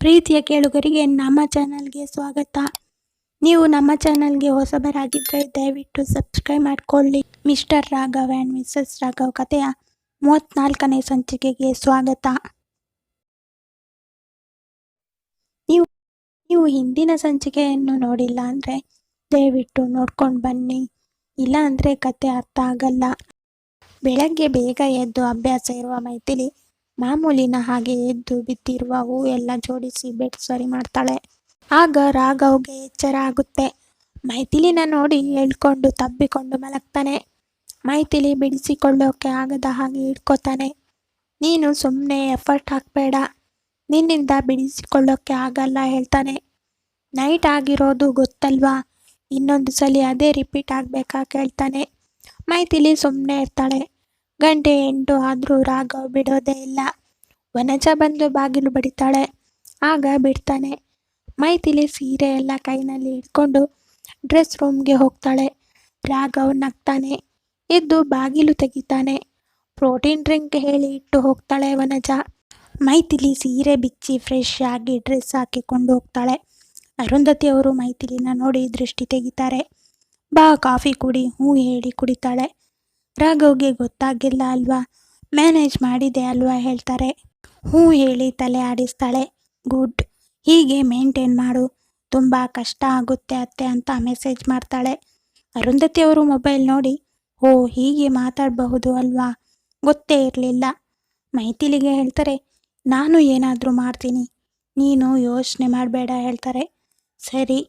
ಪ್ರೀತಿಯ ಕೇಳುಗರಿಗೆ ನಮ್ಮ ಚಾನಲ್ಗೆ ಸ್ವಾಗತ. ನೀವು ನಮ್ಮ ಚಾನಲ್ಗೆ ಹೊಸಬರಾಗಿದ್ದರೆ ದಯವಿಟ್ಟು ಸಬ್ಸ್ಕ್ರೈಬ್ ಮಾಡಿಕೊಳ್ಳಿ. Mister Raghav and missus Raghav ಕಥೆಯ ಮೂವತ್ತ್ನಾಲ್ಕನೇ ಸಂಚಿಕೆಗೆ ಸ್ವಾಗತ. ನೀವು ನೀವು ಹಿಂದಿನ ಸಂಚಿಕೆಯನ್ನು ನೋಡಿಲ್ಲ ಅಂದರೆ ದಯವಿಟ್ಟು ನೋಡ್ಕೊಂಡು ಬನ್ನಿ. ಇಲ್ಲ ಅಂದರೆ ಕತೆ ಅರ್ಥ ಆಗಲ್ಲ. ಬೆಳಗ್ಗೆ ಬೇಗ ಎದ್ದು ಅಭ್ಯಾಸ ಇರುವ ಮೈಥಿಲಿ ಮಾಮೂಲಿನ ಹಾಗೆ ಎದ್ದು ಬಿದ್ದಿರುವ ಹೂ ಎಲ್ಲ ಜೋಡಿಸಿ ಬೆಡ್ ಸರಿ ಮಾಡ್ತಾಳೆ. ಆಗ ರಾಘವ್ಗೆ ಎಚ್ಚರ ಆಗುತ್ತೆ. ಮೈಥಿಲಿನ ನೋಡಿ ಹೇಳ್ಕೊಂಡು ತಬ್ಬಿಕೊಂಡು ಮಲಗ್ತಾನೆ. ಮೈಥಿಲಿ ಬಿಡಿಸಿಕೊಳ್ಳೋಕೆ ಆಗದ ಹಾಗೆ ಹಿಡ್ಕೋತಾನೆ. ನೀನು ಸುಮ್ಮನೆ ಎಫರ್ಟ್ ಹಾಕಬೇಡ. ನಿನ್ನಿಂದ ಬಿಡಿಸಿಕೊಳ್ಳೋಕೆ ಆಗಲ್ಲ ಹೇಳ್ತಾನೆ. ನೈಟ್ ಆಗಿರೋದು ಗೊತ್ತಲ್ವಾ? ಇನ್ನೊಂದು ಸಲ ಅದೇ ರಿಪೀಟ್ ಆಗಬೇಕಾ ಕೇಳ್ತಾನೆ. ಮೈಥಿಲಿ ಸುಮ್ಮನೆ ಇರ್ತಾಳೆ. ಗಂಟೆ ಎಂಟು ಆದರೂ ರಾಘವ್ ಬಿಡೋದೇ ಇಲ್ಲ. ವನಜ ಬಂದು ಬಾಗಿಲು ಬಡಿತಾಳೆ. ಆಗ ಬಿಡ್ತಾನೆ. ಮೈತಿಲಿ ಸೀರೆ ಎಲ್ಲ ಕೈನಲ್ಲಿ ಹಿಡ್ಕೊಂಡು ಡ್ರೆಸ್ ರೂಮ್ಗೆ ಹೋಗ್ತಾಳೆ. ರಾಘವ್ ನಗ್ತಾನೆ. ಎದ್ದು ಬಾಗಿಲು ತೆಗಿತಾನೆ. ಪ್ರೋಟೀನ್ ಡ್ರಿಂಕ್ ಹೇಳಿ ಇಟ್ಟು ಹೋಗ್ತಾಳೆ ವನಜ. ಮೈತಿಲಿ ಸೀರೆ ಬಿಚ್ಚಿ ಫ್ರೆಶ್ ಆಗಿ ಡ್ರೆಸ್ ಹಾಕಿಕೊಂಡು ಹೋಗ್ತಾಳೆ. ಅರುಂಧತಿ ಅವರು ಮೈತಿಲಿನ ನೋಡಿ ದೃಷ್ಟಿ ತೆಗಿತಾರೆ. ಬಾ ಕಾಫಿ ಕುಡಿ ಹ್ಞೂ ಹೇಳಿ ಕುಡಿತಾಳೆ. ರಾಘವ್ಗೆ ಗೊತ್ತಾಗಿಲ್ಲ ಅಲ್ವಾ? ಮ್ಯಾನೇಜ್ ಮಾಡಿದೆ ಅಲ್ವಾ ಹೇಳ್ತಾರೆ. ಹ್ಞೂ ಹೇಳಿ ತಲೆ ಆಡಿಸ್ತಾಳೆ. ಗುಡ್. ಹೀಗೆ ಮೇಂಟೈನ್ ಮಾಡು. ತುಂಬ ಕಷ್ಟ ಆಗುತ್ತೆ ಅತ್ತೆ ಅಂತ ಮೆಸೇಜ್ ಮಾಡ್ತಾಳೆ. ಅರುಂಧತಿ ಅವರು ಮೊಬೈಲ್ ನೋಡಿ, ಓ ಹೀಗೆ ಮಾತಾಡಬಹುದು ಅಲ್ವಾ? ಗೊತ್ತೇ ಇರಲಿಲ್ಲ. ಮೈಥಿಲಿಗೆ ಹೇಳ್ತಾರೆ, ನಾನು ಏನಾದರೂ ಮಾಡ್ತೀನಿ. ನೀನು ಯೋಚನೆ ಮಾಡಬೇಡ ಹೇಳ್ತಾರೆ. ಸರಿ,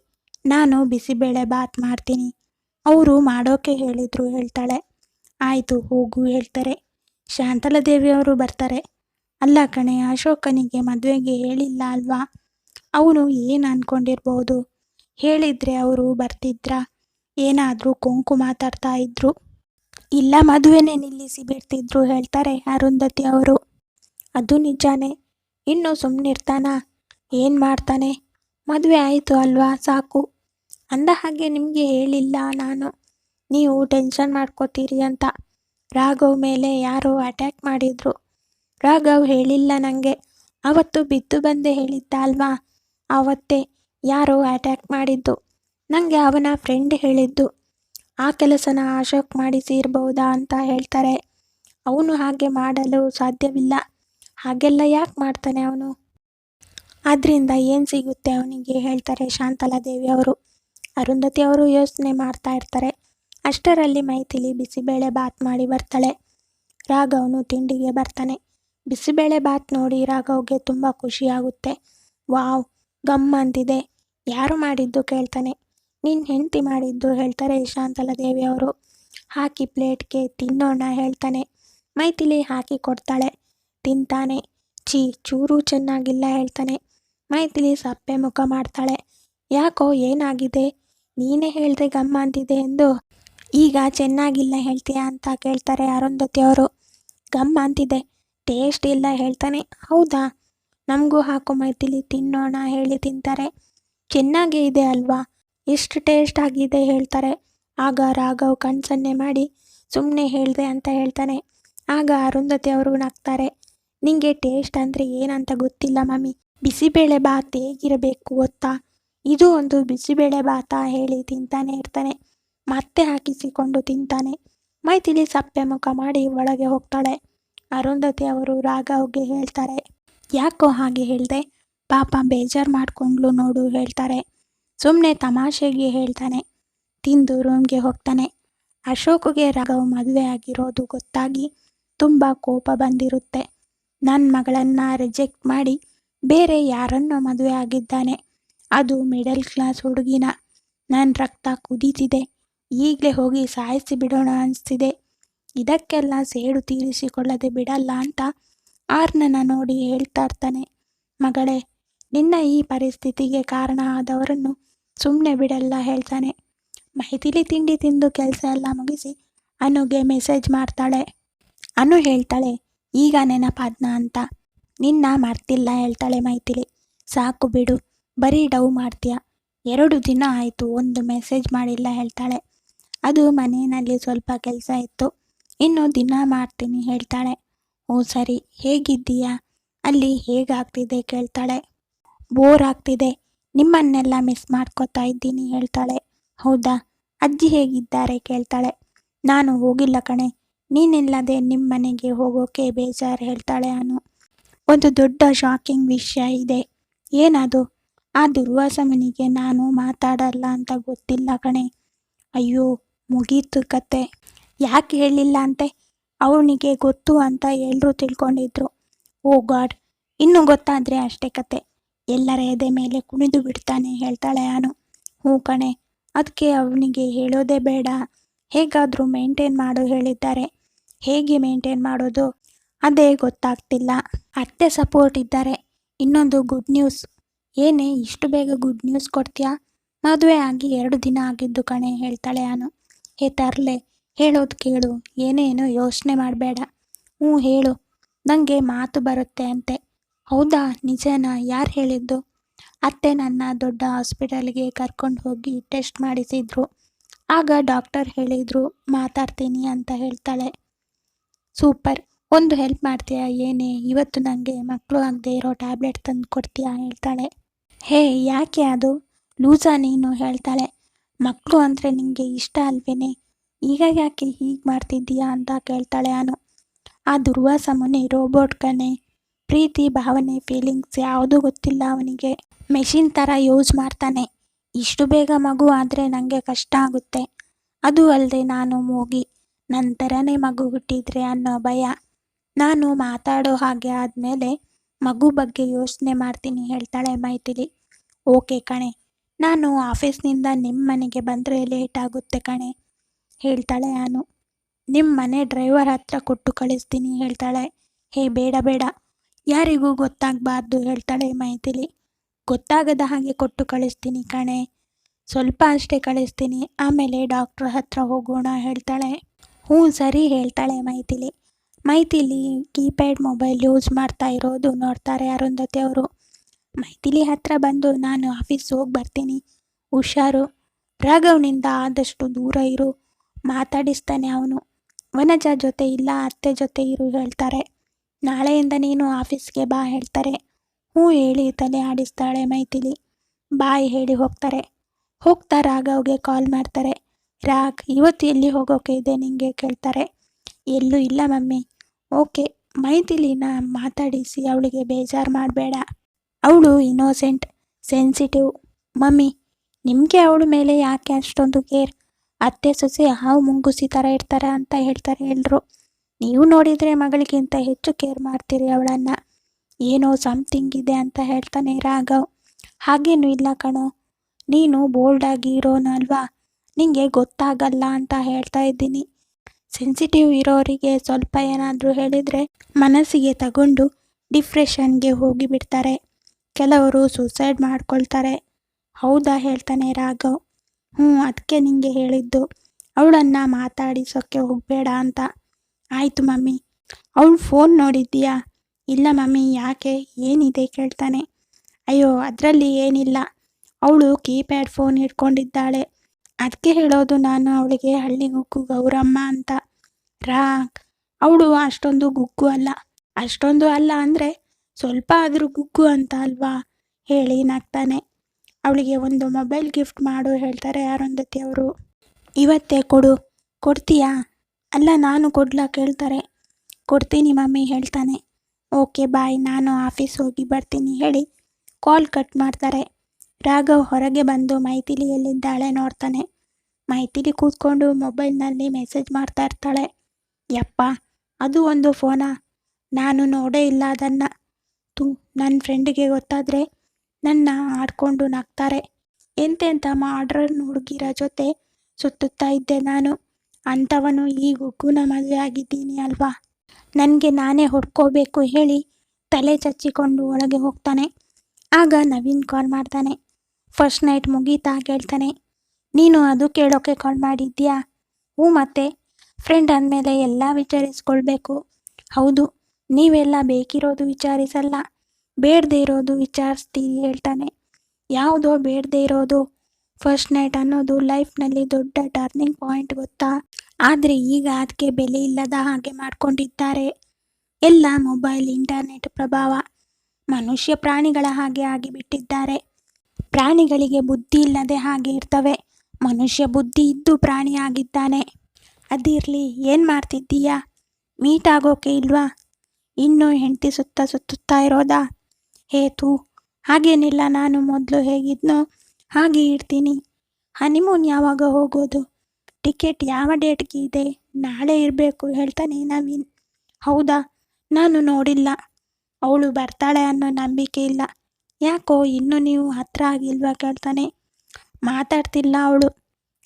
ನಾನು ಬಿಸಿಬೇಳೆ ಬಾತ್ ಮಾಡ್ತೀನಿ. ಅವರು ಮಾಡೋಕೆ ಹೇಳಿದ್ರು ಹೇಳ್ತಾಳೆ. ಆಯಿತು, ಹೋಗು ಹೇಳ್ತಾರೆ. ಶಾಂತಲಾದೇವಿಯವರು ಬರ್ತಾರೆ. ಅಲ್ಲ ಕಣೆ, ಅಶೋಕನಿಗೆ ಮದುವೆಗೆ ಹೇಳಿಲ್ಲ ಅಲ್ವಾ? ಅವನು ಏನು ಅಂದ್ಕೊಂಡಿರ್ಬೋದು ಹೇಳಿದರೆ ಅವರು ಬರ್ತಿದ್ರ? ಏನಾದರೂ ಕೊಂಕು ಮಾತಾಡ್ತಾ ಇದ್ರು? ಇಲ್ಲ, ಮದುವೆನೇ ನಿಲ್ಲಿಸಿ ಬಿಡ್ತಿದ್ರು ಹೇಳ್ತಾರೆ ಅರುಂಧತಿ ಅವರು. ಅದು ನಿಜಾನೇ. ಇನ್ನು ಸುಮ್ಮನಿರ್ತಾನ ಏನು ಮಾಡ್ತಾನೆ? ಮದುವೆ ಆಯಿತು ಅಲ್ವಾ, ಸಾಕು. ಅಂದ ಹಾಗೆ ನಿಮಗೆ ಹೇಳಿಲ್ಲ ನಾನು. ನೀವು ಟೆನ್ಷನ್ ಮಾಡ್ಕೋತೀರಿ ಅಂತ ರಾಘವ್ ಮೇಲೆ ಯಾರೋ ಅಟ್ಯಾಕ್ ಮಾಡಿದ್ರು. ರಾಘವ್ ಹೇಳಿಲ್ಲ ನನಗೆ ಅವತ್ತು ಬಿದ್ದು ಬಂದೆ ಹೇಳಿದ್ದ ಅಲ್ವಾ? ಆವತ್ತೇ ಯಾರೋ ಅಟ್ಯಾಕ್ ಮಾಡಿದ್ದು. ನನಗೆ ಅವನ ಫ್ರೆಂಡ್ ಹೇಳಿದ್ದು. ಆ ಕೆಲಸನ ಅಶೋಕ್ ಮಾಡಿಸಿ ಇರಬಹುದಾ ಅಂತ ಹೇಳ್ತಾರೆ. ಅವನು ಹಾಗೆ ಮಾಡಲು ಸಾಧ್ಯವಿಲ್ಲ. ಹಾಗೆಲ್ಲ ಯಾಕೆ ಮಾಡ್ತಾನೆ ಅವನು? ಅದರಿಂದ ಏನು ಸಿಗುತ್ತೆ ಅವನಿಗೆ ಹೇಳ್ತಾರೆ ಶಾಂತಲಾದೇವಿ ಅವರು. ಅರುಂಧತಿ ಅವರು ಯೋಚನೆ ಮಾಡ್ತಾ ಇರ್ತಾರೆ. ಅಷ್ಟರಲ್ಲಿ ಮೈಥಿಲಿ ಬಿಸಿಬೇಳೆ ಬಾತ್ ಮಾಡಿ ಬರ್ತಾಳೆ. ರಾಘವನು ತಿಂಡಿಗೆ ಬರ್ತಾನೆ. ಬಿಸಿಬೇಳೆ ಬಾತ್ ನೋಡಿ ರಾಘವ್ಗೆ ತುಂಬ ಖುಷಿಯಾಗುತ್ತೆ ವಾವ್, ಗಮ್ ಅಂದಿದೆ ಯಾರು ಮಾಡಿದ್ದು ಕೇಳ್ತಾನೆ. ನಿನ್ನ ಹೆಂಡತಿ ಮಾಡಿದ್ದು ಹೇಳ್ತಾರೆ ಶಾಂತಲಾದೇವಿ ಅವರು. ಹಾಕಿ ಪ್ಲೇಟ್ಗೆ ತಿನ್ನೋಣ ಹೇಳ್ತಾನೆ. ಮೈಥಿಲಿ ಹಾಕಿ ಕೊಡ್ತಾಳೆ. ತಿಂತಾನೆ. ಛೀ, ಚೂರು ಚೆನ್ನಾಗಿಲ್ಲ ಹೇಳ್ತಾನೆ. ಮೈಥಿಲಿ ಸಪ್ಪೆ ಮುಖ ಮಾಡ್ತಾಳೆ. ಯಾಕೋ ಏನಾಗಿದೆ? ನೀನೇ ಹೇಳಿದೆ ಗಮ್ಮ ಅಂತಿದೆ ಎಂದು ಈಗ ಚೆನ್ನಾಗಿಲ್ಲ ಹೇಳ್ತೀಯಾ ಅಂತ ಕೇಳ್ತಾರೆ ಅರುಂಧತಿ ಅವರು. ಗಮ್ ಅಂತಿದೆ. ಟೇಸ್ಟ್ ಇಲ್ಲ ಹೇಳ್ತಾನೆ. ಹೌದಾ? ನಮಗೂ ಹಾಕೋ ಮೈತಿಲಿ ತಿನ್ನೋಣ ಹೇಳಿ ತಿಂತಾರೆ. ಚೆನ್ನಾಗೇ ಇದೆ ಅಲ್ವಾ? ಎಷ್ಟು ಟೇಸ್ಟ್ ಆಗಿದೆ ಹೇಳ್ತಾರೆ. ಆಗ ರಾಘವ್ ಕಣ್ಸನ್ನೆ ಮಾಡಿ ಸುಮ್ಮನೆ ಹೇಳಿದೆ ಅಂತ ಹೇಳ್ತಾನೆ. ಆಗ ಅರುಂಧತಿ ಅವರು ನಗ್ತಾರೆ. ನಿಂಗೆ ಟೇಸ್ಟ್ ಅಂದರೆ ಏನಂತ ಗೊತ್ತಿಲ್ಲ ಮಮ್ಮಿ. ಬಿಸಿಬೇಳೆ ಬಾತ್ ಹೇಗಿರಬೇಕು ಗೊತ್ತಾ? ಇದು ಒಂದು ಬಿಸಿಬೇಳೆ ಬಾತಾ ಹೇಳಿ ತಿಂತಾನೆ ಇರ್ತಾನೆ. ಮತ್ತೆ ಹಾಕಿಸಿಕೊಂಡು ತಿಂತಾನೆ. ಮೈಥಿಲಿ ಸಪ್ಪೆ ಮುಖ ಮಾಡಿ ಒಳಗೆ ಹೋಗ್ತಾಳೆ. ಅರುಂಧತಿ ಅವರು ರಾಘವ್ಗೆ ಹೇಳ್ತಾರೆ, ಯಾಕೋ ಹಾಗೆ ಹೇಳಿದೆ? ಪಾಪ ಬೇಜಾರು ಮಾಡಿಕೊಂಡ್ಲು ನೋಡು, ಹೇಳ್ತಾರೆ. ಸುಮ್ಮನೆ ತಮಾಷೆಗೆ ಹೇಳ್ತಾನೆ, ತಿಂದು ರೂಮ್ಗೆ ಹೋಗ್ತಾನೆ. ಅಶೋಕ್ಗೆ ರಾಘವ್ ಮದುವೆ ಆಗಿರೋದು ಗೊತ್ತಾಗಿ ತುಂಬ ಕೋಪ ಬಂದಿರುತ್ತೆ. ನನ್ನ ಮಗಳನ್ನು ರಿಜೆಕ್ಟ್ ಮಾಡಿ ಬೇರೆ ಯಾರನ್ನೋ ಮದುವೆ ಆಗಿದ್ದಾನೆ. ಅದು ಮಿಡಲ್ ಕ್ಲಾಸ್ ಹುಡುಗಿನ. ನನ್ನ ರಕ್ತ ಕುದೀತಿದೆ. ಈಗಲೇ ಹೋಗಿ ಸಾಯಿಸಿ ಬಿಡೋಣ ಅನಿಸ್ತಿದೆ. ಇದಕ್ಕೆಲ್ಲ ಸೇಡು ತೀರಿಸಿಕೊಳ್ಳದೆ ಬಿಡಲ್ಲ ಅಂತ ಆರ್ನನ ನೋಡಿ ಹೇಳ್ತಾ ಇರ್ತಾನೆ. ಮಗಳೇ, ನಿನ್ನ ಈ ಪರಿಸ್ಥಿತಿಗೆ ಕಾರಣ ಆದವರನ್ನು ಸುಮ್ಮನೆ ಬಿಡಲ್ಲ ಹೇಳ್ತಾನೆ. ಮೈಥಿಲಿ ತಿಂಡಿ ತಿಂದು ಕೆಲಸ ಎಲ್ಲ ಮುಗಿಸಿ ಅನುಗೆ ಮೆಸೇಜ್ ಮಾಡ್ತಾಳೆ. ಅನು ಹೇಳ್ತಾಳೆ, ಈಗ ನೆನಪಾದ್ನ ಅಂತ. ನಿನ್ನ ಮರ್ತಿಲ್ಲ, ಹೇಳ್ತಾಳೆ ಮೈಥಿಲಿ. ಸಾಕು ಬಿಡು, ಬರೀ ಡವ್ ಮಾಡ್ತೀಯ. ಎರಡು ದಿನ ಆಯಿತು, ಒಂದು ಮೆಸೇಜ್ ಮಾಡಿಲ್ಲ, ಹೇಳ್ತಾಳೆ. ಅದು ಮನೆಯಲ್ಲಿ ಸ್ವಲ್ಪ ಕೆಲಸ ಇತ್ತು. ಇನ್ನು ದಿನ ಮಾಡ್ತೀನಿ ಹೇಳ್ತಾಳೆ. ಓ ಸರಿ, ಹೇಗಿದ್ದೀಯಾ? ಅಲ್ಲಿ ಹೇಗಾಗ್ತಿದೆ ಕೇಳ್ತಾಳೆ. ಬೋರ್ ಆಗ್ತಿದೆ. ನಿಮ್ಮನ್ನೆಲ್ಲ ಮಿಸ್ ಮಾಡ್ಕೋತಾ ಇದ್ದೀನಿ ಹೇಳ್ತಾಳೆ. ಹೌದಾ? ಅಜ್ಜಿ ಹೇಗಿದ್ದಾರೆ ಕೇಳ್ತಾಳೆ. ನಾನು ಹೋಗಿಲ್ಲ ಕಣೆ. ನೀನಿಲ್ಲದೆ ನಿಮ್ಮ ಮನೆಗೆ ಹೋಗೋಕೆ ಬೇಜಾರು ಹೇಳ್ತಾಳೆ ಅನು. ಒಂದು ದೊಡ್ಡ ಶಾಕಿಂಗ್ ವಿಷಯ ಇದೆ. ಏನದು? ಆ ದುರ್ವಾಸಮನಿಗೆ ನಾನು ಮಾತಾಡಲ್ಲ ಅಂತ ಗೊತ್ತಿಲ್ಲ ಕಣೆ. ಅಯ್ಯೋ ಮುಗೀತು ಕತೆ. ಯಾಕೆ ಹೇಳಿಲ್ಲ ಅಂತೆ? ಅವನಿಗೆ ಗೊತ್ತು ಅಂತ ಎಲ್ಲರೂ ತಿಳ್ಕೊಂಡಿದ್ರು. ಓ ಗಾಡ್, ಇನ್ನೂ ಗೊತ್ತಾದರೆ ಅಷ್ಟೇ ಕತೆ. ಎಲ್ಲರ ಎದೆ ಮೇಲೆ ಕುಣಿದು ಬಿಡ್ತಾನೆ ಹೇಳ್ತಾಳೆ ಅನು. ಹ್ಞೂ ಕಣೆ ಅದಕ್ಕೆ ಅವನಿಗೆ ಹೇಳೋದೇ ಬೇಡ. ಹೇಗಾದರೂ ಮೇಂಟೈನ್ ಮಾಡೋ ಹೇಳಿದ್ದಾರೆ. ಹೇಗೆ ಮೇಂಟೈನ್ ಮಾಡೋದು? ಅದೇ ಗೊತ್ತಾಗ್ತಿಲ್ಲ. ಅತ್ತೆ ಸಪೋರ್ಟ್ ಇದ್ದಾರೆ. ಇನ್ನೊಂದು ಗುಡ್ ನ್ಯೂಸ್. ಏನೇ, ಇಷ್ಟು ಬೇಗ ಗುಡ್ ನ್ಯೂಸ್ ಕೊಡ್ತೀಯಾ? ಮದುವೆ ಆಗಿ ಎರಡು ದಿನ ಆಗಿದ್ದು ಕಣೆ, ಹೇಳ್ತಾಳೆ ಅನು. ಹೇ ತರ್ಲೆ, ಹೇಳೋದು ಕೇಳು ಏನೇನೋ ಯೋಚನೆ ಮಾಡಬೇಡ. ಹ್ಞೂ, ಹೇಳು. ನನಗೆ ಮಾತು ಬರುತ್ತೆ ಅಂತೆ. ಹೌದಾ, ನಿಜನಾ? ಯಾರು ಹೇಳಿದ್ದು? ಅತ್ತೆ ನನ್ನ ದೊಡ್ಡ ಹಾಸ್ಪಿಟಲ್ಗೆ ಕರ್ಕೊಂಡು ಹೋಗಿ ಟೆಸ್ಟ್ ಮಾಡಿಸಿದ್ರು. ಆಗ ಡಾಕ್ಟರ್ ಹೇಳಿದರು, ಮಾತಾಡ್ತೀನಿ ಅಂತ ಹೇಳ್ತಾಳೆ. ಸೂಪರ್. ಒಂದು ಹೆಲ್ಪ್ ಮಾಡ್ತೀಯಾ? ಏನೇ? ಇವತ್ತು ನನಗೆ ಮಕ್ಕಳು ಆಗದೆ ಇರೋ ಟ್ಯಾಬ್ಲೆಟ್ ತಂದು ಕೊಡ್ತೀಯಾ ಹೇಳ್ತಾಳೆ. ಹೇ, ಯಾಕೆ ಅದು? ಲೂಸಾ ನೀನು ಹೇಳ್ತಾಳೆ. ಮಕ್ಕಳು ಅಂದರೆ ನಿಮಗೆ ಇಷ್ಟ ಅಲ್ವೇನೆ? ಈಗ ಯಾಕೆ ಹೀಗೆ ಮಾಡ್ತಿದ್ದೀಯಾ ಅಂತ ಕೇಳ್ತಾಳೆ ಅನು. ಆ ದುರ್ವಾಸ ಮುನಿ ರೋಬೋಟ್ ಕಣೆ. ಪ್ರೀತಿ, ಭಾವನೆ ಫೀಲಿಂಗ್ಸ್ ಯಾವುದೂ ಗೊತ್ತಿಲ್ಲ ಅವನಿಗೆ. ಮೆಷಿನ್ ಥರ ಯೂಸ್ ಮಾಡ್ತಾನೆ. ಇಷ್ಟು ಬೇಗ ಮಗು ಆದರೆ ನನಗೆ ಕಷ್ಟ ಆಗುತ್ತೆ. ಅದು ಅಲ್ಲದೆ ನಾನು ಹೋಗಿ ನನ್ನ ಥರನೇ ಮಗು ಹುಟ್ಟಿದ್ರೆ ಅನ್ನೋ ಭಯ. ನಾನು ಮಾತಾಡೋ ಹಾಗೆ ಆದಮೇಲೆ ಮಗು ಬಗ್ಗೆ ಯೋಚನೆ ಮಾಡ್ತೀನಿ ಹೇಳ್ತಾಳೆ ಮೈಥಿಲಿ. ಓಕೆ ಕಣೆ. ನಾನು ಆಫೀಸ್ನಿಂದ ನಿಮ್ಮ ಮನೆಗೆ ಬಂದರೆ ಲೇಟ್ ಆಗುತ್ತೆ ಕಣೆ, ಹೇಳ್ತಾಳೆ ಆನು ನಿಮ್ಮ ಮನೆ ಡ್ರೈವರ್ ಹತ್ರ ಕೊಟ್ಟು ಕಳಿಸ್ತೀನಿ ಹೇಳ್ತಾಳೆ. ಹೇ, ಬೇಡ ಬೇಡ, ಯಾರಿಗೂ ಗೊತ್ತಾಗಬಾರ್ದು ಹೇಳ್ತಾಳೆ ಮೈಥಿಲಿ. ಗೊತ್ತಾಗದ ಹಾಗೆ ಕೊಟ್ಟು ಕಳಿಸ್ತೀನಿ ಕಣೆ, ಸ್ವಲ್ಪ ಅಷ್ಟೇ ಕಳಿಸ್ತೀನಿ, ಆಮೇಲೆ ಡಾಕ್ಟ್ರ್ ಹತ್ರ ಹೋಗೋಣ ಹೇಳ್ತಾಳೆ. ಹ್ಞೂ, ಸರಿ ಹೇಳ್ತಾಳೆ Maithili. Maithili keypad mobile use ಮಾಡ್ತಾ ಇರೋದು ನೋಡ್ತಾರೆ ಅರುಂಧತಿ ಅವರು. ಮೈಥಿಲಿ ಹತ್ರ ಬಂದು ನಾನು ಆಫೀಸ್ ಹೋಗಿ ಬರ್ತೀನಿ. ಹುಷಾರು. ರಾಘವ್ನಿಂದ ಆದಷ್ಟು ದೂರ ಇರು. ಮಾತಾಡಿಸ್ತಾನೆ ಅವನು. ವನಜ ಜೊತೆ ಇಲ್ಲ, ಅತ್ತೆ ಜೊತೆ ಇರು ಹೇಳ್ತಾರೆ. ನಾಳೆಯಿಂದ ನೀನು ಆಫೀಸ್ಗೆ ಬಾ ಹೇಳ್ತಾರೆ. ಹ್ಞೂ ಹೇಳಿ ತಲೆ ಆಡಿಸ್ತಾಳೆ ಮೈಥಿಲಿ. ಬಾಯ್ ಹೇಳಿ ಹೋಗ್ತಾರೆ. ಹೋಗ್ತಾ ರಾಘವ್ಗೆ ಕಾಲ್ ಮಾಡ್ತಾರೆ. ರಾಗ್, ಇವತ್ತು ಎಲ್ಲಿ ಹೋಗೋಕೆ ಇದೆ ನಿಂಗೆ? ಕೇಳ್ತಾರೆ. ಎಲ್ಲೂ ಇಲ್ಲ ಮಮ್ಮಿ. ಓಕೆ. ಮೈಥಿಲಿನ ಮಾತಾಡಿಸಿ ಅವಳಿಗೆ ಬೇಜಾರು ಮಾಡಬೇಡ. ಅವಳು ಇನ್ನೋಸೆಂಟ್ ಸೆನ್ಸಿಟಿವ್ ಮಮ್ಮಿ. ನಿಮಗೆ ಅವಳ ಮೇಲೆ ಯಾಕೆ ಅಷ್ಟೊಂದು ಕೇರ್ ಅತ್ತೆ, ಸೊಸೆ ಹಾವು ಮುಂಗುಸಿ ಥರ ಇರ್ತಾರೆ ಅಂತ ಹೇಳ್ತಾರೆ ಎಲ್ಲರು ನೀವು ನೋಡಿದರೆ ಮಗಳಿಗಿಂತ ಹೆಚ್ಚು ಕೇರ್ ಮಾಡ್ತೀರಿ ಅವಳನ್ನು. ಏನೋ ಸಮಥಿಂಗ್ ಇದೆ ಅಂತ ಹೇಳ್ತಾನೆ ರಾಘವ್. ಹಾಗೇನು ಇಲ್ಲ ಕಣೋ. ನೀನು ಬೋಲ್ಡಾಗಿ ಇರೋನಲ್ವಾ ನಿಂಗೆ ಗೊತ್ತಾಗಲ್ಲ ಅಂತ ಹೇಳ್ತಾ ಇದ್ದೀನಿ. ಸೆನ್ಸಿಟಿವ್ ಇರೋರಿಗೆ ಸ್ವಲ್ಪ ಏನಾದರೂ ಹೇಳಿದರೆ ಮನಸ್ಸಿಗೆ ತಗೊಂಡು ಡಿಪ್ರೆಷನ್ಗೆ ಹೋಗಿಬಿಡ್ತಾರೆ ಕೆಲವರು ಸೂಸೈಡ್ ಮಾಡ್ಕೊಳ್ತಾರೆ. ಹೌದಾ ಹೇಳ್ತಾನೆ ರಾಘವ್. ಹ್ಞೂ ಅದಕ್ಕೆ ನಿಂಗೆ ಹೇಳಿದ್ದು. ಅವಳನ್ನು ಮಾತಾಡಿಸೋಕ್ಕೆ ಹೋಗಬೇಡ ಅಂತ. ಆಯಿತು ಮಮ್ಮಿ. ಅವಳು ಫೋನ್ ನೋಡಿದ್ದೀಯಾ? ಇಲ್ಲ ಮಮ್ಮಿ, ಯಾಕೆ? ಏನಿದೆ ಕೇಳ್ತಾನೆ. ಅಯ್ಯೋ, ಅದರಲ್ಲಿ ಏನಿಲ್ಲ. ಅವಳು ಕೀಪ್ಯಾಡ್ ಫೋನ್ ಹಿಡ್ಕೊಂಡಿದ್ದಾಳೆ. ಅದಕ್ಕೆ ಹೇಳೋದು ನಾನು ಅವಳಿಗೆ ಹಳ್ಳಿ ಗುಗ್ಗು ಗೌರಮ್ಮ ಅಂತ. ರಾಗ್ ಅವಳು ಅಷ್ಟೊಂದು ಗುಗ್ಗು ಅಲ್ಲ. ಅಷ್ಟೊಂದು ಅಲ್ಲ ಅಂದರೆ ಸ್ವಲ್ಪ ಆದರೂ ಗುಗ್ಗು ಅಂತ ಅಲ್ವಾ? ಹೇಳಿ, ನಗ್ತಾನೆ. ಅವಳಿಗೆ ಒಂದು ಮೊಬೈಲ್ ಗಿಫ್ಟ್ ಮಾಡು ಹೇಳ್ತಾರೆ ಅರುಂಧತಿ ಅವರು. ಇವತ್ತೇ ಕೊಡು. ಕೊಡ್ತೀಯಾ? ಅಲ್ಲ, ನಾನು ಕೊಡ್ಲಾ ಕೇಳ್ತಾರೆ. ಕೊಡ್ತೀನಿ ಮಮ್ಮಿ ಹೇಳ್ತಾನೆ. Okay, bye. ನಾನು ಆಫೀಸ್ ಹೋಗಿ ಬರ್ತೀನಿ. ಹೇಳಿ, ಕಾಲ್ ಕಟ್ ಮಾಡ್ತಾರೆ. ರಾಘವ್ ಹೊರಗೆ ಬಂದು ಮೈಥಿಲಿ ಎಲ್ಲಿದ್ದಾಳೆ ನೋಡ್ತಾನೆ. ಮೈಥಿಲಿ ಕೂತ್ಕೊಂಡು ಮೊಬೈಲ್ನಲ್ಲಿ ಮೆಸೇಜ್ ಮಾಡ್ತಾ ಇರ್ತಾಳೆ. ಯಪ್ಪ, ಅದು ಒಂದು ಫೋನಾ? ನಾನು ನೋಡೇ ಇಲ್ಲ ಅದನ್ನು. ತು ನನ್ನ ಫ್ರೆಂಡಿಗೆ ಗೊತ್ತಾದರೆ ನನ್ನ ಆಡ್ಕೊಂಡು ನಗ್ತಾರೆ ಎಂತೆಂಥ ಮಾಡ್ರನ್ ಹುಡುಗಿರ ಜೊತೆ ಸುತ್ತುತ್ತಾ ಇದ್ದೆ ನಾನು. ಅಂಥವನು ಈ ಗುಗ್ಗುನ ಮದುವೆ ಆಗಿದ್ದೀನಿ ಅಲ್ವಾ? ನನಗೆ ನಾನೇ ಹೊಡ್ಕೋಬೇಕು ಹೇಳಿ ತಲೆ ಚಚ್ಚಿಕೊಂಡು ಒಳಗೆ ಹೋಗ್ತಾನೆ. ಆಗ ನವೀನ್ ಕಾಲ್ ಮಾಡ್ತಾನೆ. ಫಸ್ಟ್ ನೈಟ್ ಮುಗೀತಾ ಕೇಳ್ತಾನೆ. ನೀನು ಅದು ಕೇಳೋಕೆ ಕಾಲ್ ಮಾಡಿದ್ಯಾ ಹ್ಞೂ ಮತ್ತೆ. ಫ್ರೆಂಡ್ ಅಂದಮೇಲೆ ಎಲ್ಲ ವಿಚಾರಿಸ್ಕೊಳ್ಬೇಕು. ಹೌದು. ನೀವೆಲ್ಲ ಬೇಕಿರೋದು ವಿಚಾರಿಸಲ್ಲ. ಬೇಡದೇ ಇರೋದು ವಿಚಾರಿಸ್ತೀರಿ ಹೇಳ್ತಾನೆ. ಯಾವುದೋ ಬೇಡದೇ ಇರೋದು. ಫಸ್ಟ್ ನೈಟ್ ಅನ್ನೋದು ಲೈಫ್ನಲ್ಲಿ ದೊಡ್ಡ ಟರ್ನಿಂಗ್ ಪಾಯಿಂಟ್ ಗೊತ್ತಾ? ಆದರೆ ಈಗ ಅದಕ್ಕೆ ಬೆಲೆ ಇಲ್ಲದ ಹಾಗೆ ಮಾಡ್ಕೊಂಡಿದ್ದಾರೆ. ಎಲ್ಲ ಮೊಬೈಲ್, ಇಂಟರ್ನೆಟ್ ಪ್ರಭಾವ. ಮನುಷ್ಯ ಪ್ರಾಣಿಗಳ ಹಾಗೆ ಆಗಿಬಿಟ್ಟಿದ್ದಾರೆ. ಪ್ರಾಣಿಗಳಿಗೆ ಬುದ್ಧಿ ಇಲ್ಲದೆ ಹಾಗೆ ಇರ್ತವೆ. ಮನುಷ್ಯ ಬುದ್ಧಿ ಇದ್ದು ಪ್ರಾಣಿ ಆಗಿದ್ದಾನೆ. ಅದಿರಲಿ, ಏನು ಮಾಡ್ತಿದ್ದೀಯಾ? ಮೀಟ್ ಆಗೋಕೆ ಇಲ್ವಾ? ಇನ್ನೂ ಹೆಂಡತಿ ಸುತ್ತ ಸುತ್ತುತ್ತಾ ಇರೋದಾ? ಹೇತು ಹಾಗೇನಿಲ್ಲ, ನಾನು ಮೊದಲು ಹೇಗಿದ್ನೋ ಹಾಗೆ ಇರ್ತೀನಿ. ಹನಿಮೂನ್ ಯಾವಾಗ ಹೋಗೋದು? ಟಿಕೆಟ್ ಯಾವ ಡೇಟ್ಗೆ ಇದೆ? ನಾಳೆ ಇರಬೇಕು, ಹೇಳ್ತಾನೆ ನವೀನ್. ಹೌದಾ? ನಾನು ನೋಡಿಲ್ಲ. ಅವಳು ಬರ್ತಾಳೆ ಅನ್ನೋ ನಂಬಿಕೆ ಇಲ್ಲ. ಯಾಕೋ ಇನ್ನೂ ನೀವು ಹತ್ರ ಆಗಿಲ್ವಾ ಕೇಳ್ತಾನೆ. ಮಾತಾಡ್ತಿಲ್ಲ ಅವಳು.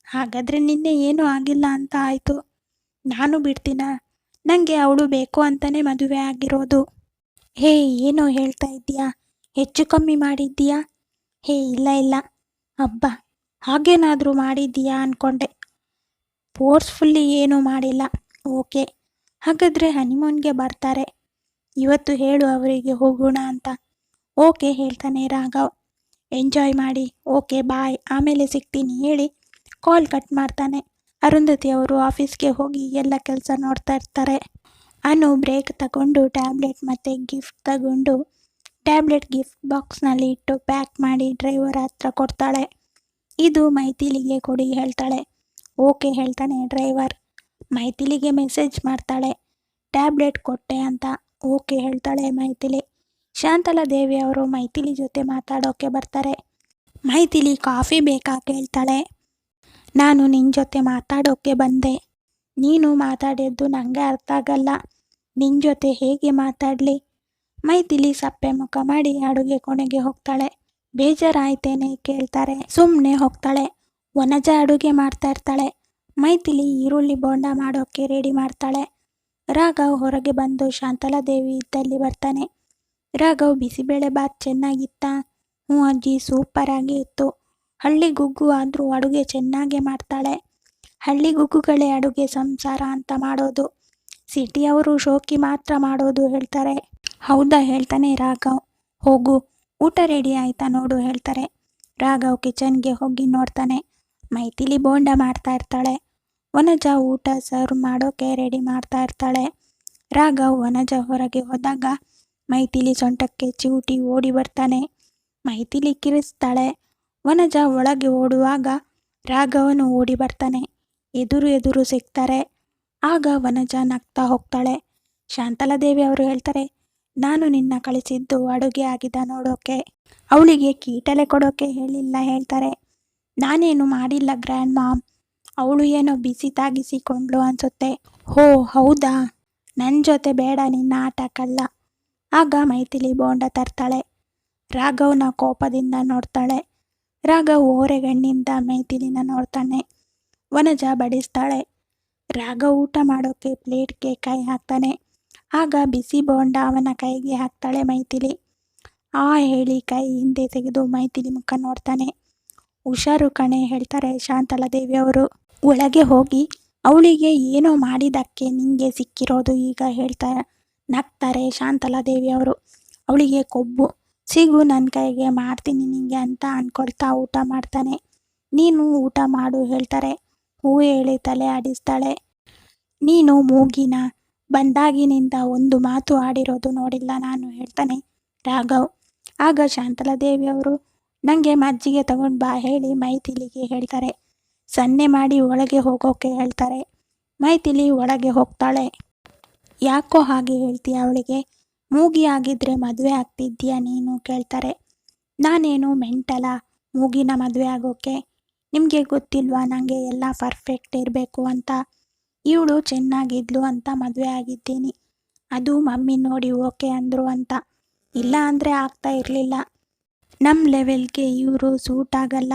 ಹಾಗಾದರೆ ನಿನ್ನೆ ಏನೂ ಆಗಿಲ್ಲ ಅಂತ ಆಯಿತು. ನಾನು ಬಿಡ್ತೀನ? ನನಗೆ ಅವಳು ಬೇಕು ಅಂತಲೇ ಮದುವೆ ಆಗಿರೋದು. ಹೇ, ಏನೋ ಹೇಳ್ತಾ ಇದ್ದೀಯಾ? ಹೆಚ್ಚು ಕಮ್ಮಿ ಮಾಡಿದ್ದೀಯಾ? ಹೇ, ಇಲ್ಲ ಇಲ್ಲ. ಹಬ್ಬ ಹಾಗೇನಾದರೂ ಮಾಡಿದ್ದೀಯಾ ಅಂದ್ಕೊಂಡೆ ಫೋರ್ಸ್ಫುಲ್ಲಿ ಏನೂ ಮಾಡಿಲ್ಲ. ಓಕೆ. ಹಾಗಾದರೆ ಹನಿಮೂನ್ಗೆ ಬರ್ತಾರೆ. ಇವತ್ತು ಹೇಳು ಅವರಿಗೆ ಹೋಗೋಣ ಅಂತ. ಓಕೆ, ಹೇಳ್ತಾನೆ ರಾಘವ್. ಎಂಜಾಯ್ ಮಾಡಿ. Okay, bye. ಆಮೇಲೆ ಸಿಗ್ತೀನಿ. ಹೇಳಿ. ಕಾಲ್ ಕಟ್ ಮಾಡ್ತಾನೆ. ಅರುಂಧತಿ ಅವರು ಆಫೀಸ್ಗೆ ಹೋಗಿ ಎಲ್ಲ ಕೆಲಸ ನೋಡ್ತಾ ಇರ್ತಾರೆ. ಅನು ಬ್ರೇಕ್ ತಗೊಂಡು ಟ್ಯಾಬ್ಲೆಟ್ ಮತ್ತು ಗಿಫ್ಟ್ ತಗೊಂಡು ಟ್ಯಾಬ್ಲೆಟ್ ಗಿಫ್ಟ್ ಬಾಕ್ಸ್ನಲ್ಲಿ ಇಟ್ಟು ಪ್ಯಾಕ್ ಮಾಡಿ ಡ್ರೈವರ್ ಹತ್ರ ಕೊಡ್ತಾಳೆ. ಇದು ಮೈಥಿಲಿಗೆ ಕೊಡಿ ಹೇಳ್ತಾಳೆ. ಓಕೆ ಹೇಳ್ತಾನೆ ಡ್ರೈವರ್. ಮೈಥಿಲಿಗೆ ಮೆಸೇಜ್ ಮಾಡ್ತಾಳೆ. ಟ್ಯಾಬ್ಲೆಟ್ ಕೊಟ್ಟೆ ಅಂತ ಓಕೆ ಹೇಳ್ತಾಳೆ ಮೈಥಿಲಿ. ಶಾಂತಲಾ ದೇವಿ ಅವರು ಮೈಥಿಲಿ ಜೊತೆ ಮಾತಾಡೋಕೆ ಬರ್ತಾರೆ. ಮೈಥಿಲಿ ಕಾಫಿ ಬೇಕಾ ಕೇಳ್ತಾಳೆ. ನಾನು ನಿನ್ನ ಜೊತೆ ಮಾತಾಡೋಕ್ಕೆ ಬಂದೆ. ನೀನು ಮಾತಾಡಿದ್ದು ನನಗೆ ಅರ್ಥ ಆಗಲ್ಲ. ನಿನ್ನ ಜೊತೆ ಹೇಗೆ ಮಾತಾಡಲಿ? ಮೈತಿಲಿ ಸಪ್ಪೆ ಮುಖ ಮಾಡಿ ಅಡುಗೆ ಕೊನೆಗೆ ಹೋಗ್ತಾಳೆ. ಬೇಜಾರಾಯ್ತೇನೆ ಕೇಳ್ತಾರೆ. ಸುಮ್ಮನೆ ಹೋಗ್ತಾಳೆ. ಒನಜ ಅಡುಗೆ ಮಾಡ್ತಾ ಇರ್ತಾಳೆ. ಮೈತಿಲಿ ಈರುಳ್ಳಿ ಬೋಂಡ ಮಾಡೋಕ್ಕೆ ರೆಡಿ ಮಾಡ್ತಾಳೆ. ರಾಘವ್ ಹೊರಗೆ ಬಂದು ಶಾಂತಲಾದೇವಿ ಇದ್ದಲ್ಲಿ ಬರ್ತಾನೆ. ರಾಘವ್ ಬಿಸಿಬೇಳೆ ಬಾತ್ ಚೆನ್ನಾಗಿತ್ತಾ? ಹ್ಞೂ ಅಜ್ಜಿ ಸೂಪರಾಗಿ ಇತ್ತು. ಹಳ್ಳಿ ಗುಗ್ಗು ಆದರೂ ಅಡುಗೆ ಚೆನ್ನಾಗೇ ಮಾಡ್ತಾಳೆ. ಹಳ್ಳಿ ಗುಗ್ಗುಗಳೇ ಅಡುಗೆ ಸಂಸಾರ ಅಂತ ಮಾಡೋದು. ಸಿಟಿಯವರು ಶೋಕಿ ಮಾತ್ರ ಮಾಡೋದು ಹೇಳ್ತಾರೆ. ಹೌದಾ ಹೇಳ್ತಾನೆ ರಾಘವ್. ಹೋಗು, ಊಟ ರೆಡಿ ಆಯ್ತಾ ನೋಡು ಹೇಳ್ತಾರೆ. ರಾಘವ್ ಕಿಚನ್ಗೆ ಹೋಗಿ ನೋಡ್ತಾನೆ. ಮೈಥಿಲಿ ಬೋಂಡ ಮಾಡ್ತಾ ಇರ್ತಾಳೆ. ವನಜ ಊಟ ಸರ್ವ್ ಮಾಡೋಕೆ ರೆಡಿ ಮಾಡ್ತಾ ಇರ್ತಾಳೆ. ರಾಘವ್ ವನಜ ಹೊರಗೆ ಹೋದಾಗ ಮೈಥಿಲಿ ಸೊಂಟಕ್ಕೆ ಚಿವುಟಿ ಓಡಿ ಬರ್ತಾನೆ. ಮೈಥಿಲಿ ಕಿರಿಸ್ತಾಳೆ. ವನಜ ಒಳಗೆ ಓಡುವಾಗ ರಾಘವನು ಓಡಿ ಬರ್ತಾನೆ. ಎದುರು ಎದುರು ಸಿಗ್ತಾರೆ ಆಗ ವನಜ ನಗ್ತಾ ಹೋಗ್ತಾಳೆ. ಶಾಂತಲಾದೇವಿ ಅವರು ಹೇಳ್ತಾರೆ, ನಾನು ನಿನ್ನ ಕಳಿಸಿದ್ದು ಅಡುಗೆ ಆಗಿದ ನೋಡೋಕೆ. ಅವಳಿಗೆ ಕೀಟಲೆ ಕೊಡೋಕೆ ಹೇಳಿಲ್ಲ, ಹೇಳ್ತಾರೆ. ನಾನೇನು ಮಾಡಿಲ್ಲ ಗ್ರ್ಯಾಂಡ್ ಮಾಮ್ ಅವಳು ಏನೋ ಬಿಸಿ ತಾಗಿಸಿಕೊಂಡ್ಲು ಅನ್ಸುತ್ತೆ. ಹೋ, ಹೌದಾ? ನನ್ನ ಜೊತೆ ಬೇಡ, ನಿನ್ನ ಆಟ ಕಲ್ಲ ಆಗ ಮೈಥಿಲಿ ಬೋಂಡ ತರ್ತಾಳೆ. ರಾಘವ್ನ ಕೋಪದಿಂದ ನೋಡ್ತಾಳೆ. ರಾಘವ್ ಓರೆಗಣ್ಣಿಂದ ಮೈಥಿಲಿನ ನೋಡ್ತಾನೆ. ವನಜ ಬಡಿಸ್ತಾಳೆ. ರಾಗ ಊಟ ಮಾಡೋಕೆ ಪ್ಲೇಟ್ಗೆ ಕೈ ಹಾಕ್ತಾನೆ. ಆಗ ಬಿಸಿ ಬೋಂಡ ಅವನ ಕೈಗೆ ಹಾಕ್ತಾಳೆ ಮೈಥಿಲಿ ಆ ಹೇಳಿ ಕೈ ಹಿಂದೆ ತೆಗೆದು ಮೈಥಿಲಿ ಮುಖ ನೋಡ್ತಾನೆ. ಹುಷಾರು ಕಣೆ ಹೇಳ್ತಾರೆ ಶಾಂತಲಾದೇವಿ ಅವರು. ಒಳಗೆ ಹೋಗಿ, ಅವಳಿಗೆ ಏನೋ ಮಾಡಿದ್ದಕ್ಕೆ ನಿಂಗೆ ಸಿಕ್ಕಿರೋದು ಈಗ ಹೇಳ್ತಾ ನಗ್ತಾರೆ ಶಾಂತಲಾದೇವಿ ಅವರು. ಅವಳಿಗೆ ಕೊಬ್ಬು. ಸಿಗು ನನ್ನ ಕೈಗೆ ಮಾಡ್ತೀನಿ ನಿಂಗೆ ಅಂತ ಅಂದ್ಕೊಳ್ತಾ ಊಟ ಮಾಡ್ತಾನೆ. ನೀನು ಊಟ ಮಾಡು ಹೇಳ್ತಾರೆ. ಹೂ ಹೇಳಿ ತಲೆ ಆಡಿಸ್ತಾಳೆ. ನೀನು ಮೂಗಿನ ಬಂದಾಗಿನಿಂದ ಒಂದು ಮಾತು ಆಡಿರೋದು ನೋಡಿಲ್ಲ ನಾನು ಹೇಳ್ತಾನೆ ರಾಘವ್. ಆಗ ಶಾಂತಲಾದೇವಿ ಅವರು ನನಗೆ ಮಜ್ಜಿಗೆ ತಗೊಂಡು ಬಾ ಹೇಳಿ ಮೈತಿಲಿಗೆ ಹೇಳ್ತಾರೆ. ಸನ್ನೆ ಮಾಡಿ ಒಳಗೆ ಹೋಗೋಕೆ ಹೇಳ್ತಾರೆ. ಮೈತಿಲಿ ಒಳಗೆ ಹೋಗ್ತಾಳೆ. ಯಾಕೋ ಹಾಗೆ ಹೇಳ್ತೀಯ ಅವಳಿಗೆ? ಮೂಗಿ ಆಗಿದ್ರೆ ಮದುವೆ ಆಗ್ತಿದ್ದೀಯಾ ನೀನು ಕೇಳ್ತಾರೆ. ನಾನೇನು ಮೆಂಟಲ? ಮೂಗಿನ ಮದುವೆ ಆಗೋಕೆ ನಿಮಗೆ ಗೊತ್ತಿಲ್ವಾ ನನಗೆ ಎಲ್ಲ ಪರ್ಫೆಕ್ಟ್ ಇರಬೇಕು ಅಂತ? ಇವಳು ಚೆನ್ನಾಗಿದ್ಲು ಅಂತ ಮದುವೆ ಆಗಿದ್ದೀನಿ. ಅದು ಮಮ್ಮಿ ನೋಡಿ ಓಕೆ ಅಂದರು ಅಂತ. ಇಲ್ಲ ಅಂದರೆ ಆಗ್ತಾ ಇರಲಿಲ್ಲ. ನಮ್ಮ ಲೆವೆಲ್ಗೆ ಇವರು ಸೂಟ್ ಆಗಲ್ಲ.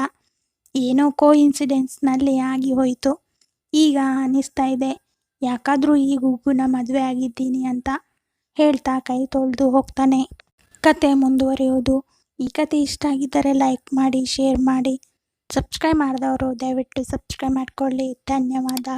ಏನೋ ಕೋ ಇನ್ಸಿಡೆನ್ಸ್ನಲ್ಲಿ ಆಗಿ ಹೋಯಿತು. ಈಗ ಅನ್ನಿಸ್ತಾ ಇದೆ. ಯಾಕಾದರೂ ಈ ಗುಬ್ಬುನ ಮದುವೆ ಆಗಿದ್ದೀನಿ ಅಂತ. ಹೇಳ್ತಾ ಕೈ ತೊಳೆದು ಹೋಗ್ತಾನೆ. ಕತೆ ಮುಂದುವರಿಯೋದು. ಈ ಕತೆ ಇಷ್ಟ ಆಗಿದ್ದರೆ ಲೈಕ್ ಮಾಡಿ ಶೇರ್ ಮಾಡಿ ಸಬ್ಸ್ಕ್ರೈಬ್ ಮಾಡಿದವರು ದಯವಿಟ್ಟು ಸಬ್ಸ್ಕ್ರೈಬ್ ಮಾಡಿಕೊಳ್ಳಿ. ಧನ್ಯವಾದ.